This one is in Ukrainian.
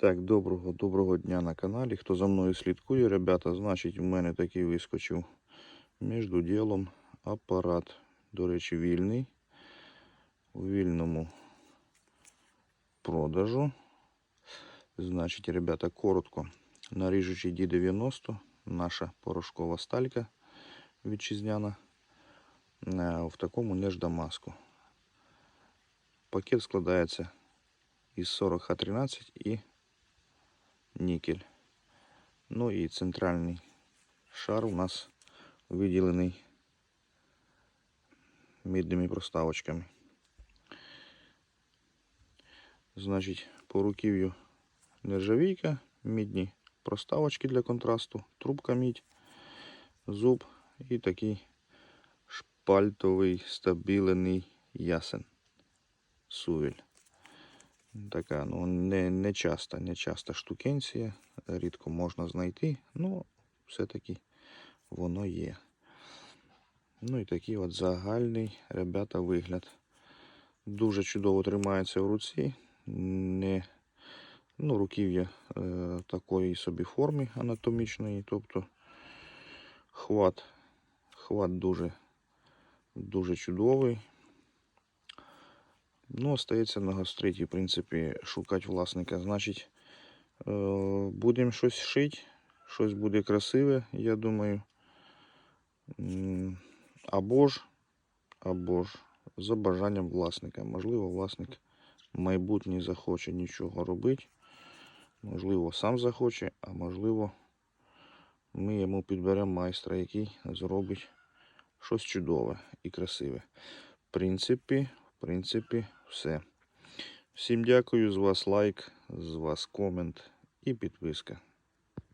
Так, доброго доброго дня на каналі. Хто за мною слідкує, ребята, значить, у мене такий вискочив між ділом апарат. До речі, вільний. У вільному продажу. Значить, ребята, коротко. Наріжучий D90, наша порошкова сталька вітчизняна. е, В такому неждамаску. Пакет складається із 40 Х13 і нікель. Ну і центральний шар у нас виділений мідними проставочками. Значить, по руків'ю нержавійка, мідні проставочки для контрасту, трубка мідь, зуб і такий шпальтовий стабілений ясен. Сувіль. Така, ну, не, не часта, не часта штукенція, рідко можна знайти, ну, все-таки воно є. Ну і такий от загальний, ребята, вигляд. Дуже чудово тримається в руці. Не, ну, руків'я е, такої собі форми анатомічної, тобто хват, хват дуже, дуже чудовий. Ну, остається на гастриті, в принципі, шукати власника. Значить, е, будемо щось шити, щось буде красиве, я думаю. Або ж, або ж за бажанням власника. Можливо, власник майбутній захоче нічого робити. Можливо, сам захоче, а можливо, ми йому підберемо майстра, який зробить щось чудове і красиве. В принципі, принципі, все. Всім дякую. З вас лайк, з вас комент і підписка.